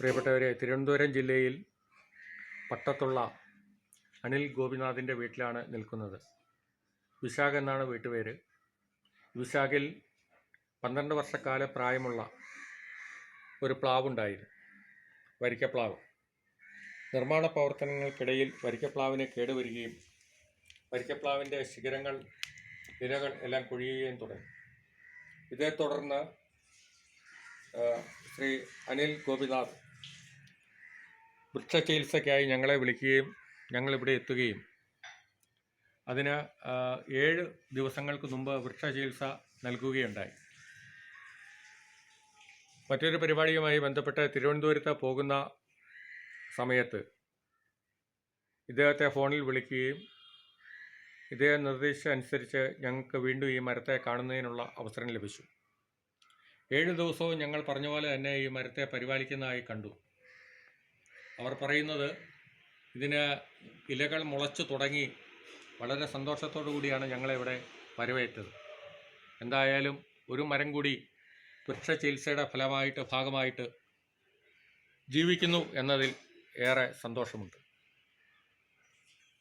പ്രിയപ്പെട്ടവരെ തിരുവനന്തപുരം ജില്ലയിൽ പട്ടത്തുള്ള അനിൽ ഗോപിനാഥിന്റെ വീട്ടിലാണ് നിൽക്കുന്നത്. വിശാഖ് എന്നാണ് വീട്ടുപേര്. വിശാഖിൽ പന്ത്രണ്ട് വർഷക്കാല പ്രായമുള്ള ഒരു പ്ലാവുണ്ടായിരുന്നു വരിക്കപ്ലാവ്. നിർമ്മാണ പ്രവർത്തനങ്ങൾക്കിടയിൽ വരിക്കപ്ലാവിനെ കേടുവരികയും വരിക്കപ്ലാവിന്റെ ശിഖരങ്ങൾ ഇലകൾ എല്ലാം കൊഴിയുകയും തുടങ്ങി. ഇതേ തുടർന്ന് ശ്രീ അനിൽ ഗോപിനാഥ് വൃക്ഷചികിത്സയ്ക്കായി ഞങ്ങളെ വിളിക്കുകയും ഞങ്ങളിവിടെ എത്തുകയും. അതിന് ഏഴ് ദിവസങ്ങൾക്ക് മുമ്പ് വൃക്ഷ ചികിത്സ നൽകുകയുണ്ടായി. മറ്റൊരു പരിപാടിയുമായി ബന്ധപ്പെട്ട് തിരുവനന്തപുരത്ത് പോകുന്ന സമയത്ത് ഇദ്ദേഹത്തെ ഫോണിൽ വിളിക്കുകയും ഇദ്ദേഹം നിർദ്ദേശിച്ച അനുസരിച്ച് ഞങ്ങൾക്ക് വീണ്ടും ഈ മരത്തെ കാണുന്നതിനുള്ള അവസരം ലഭിച്ചു. ഏഴ് ദിവസവും ഞങ്ങൾ പറഞ്ഞ പോലെ തന്നെ ഈ മരത്തെ പരിപാലിക്കുന്നതായി കണ്ടു. അവർ പറയുന്നത് ഇതിന് ഇലകൾ മുളച്ചു തുടങ്ങി വളരെ സന്തോഷത്തോടു കൂടിയാണ് ഞങ്ങളിവിടെ വരവേറ്റത്. എന്തായാലും ഒരു മരം കൂടി വൃക്ഷ ചികിത്സയുടെ ഫലമായിട്ട് ഭാഗമായിട്ട് ജീവിക്കുന്നു എന്നതിൽ ഏറെ സന്തോഷമുണ്ട്.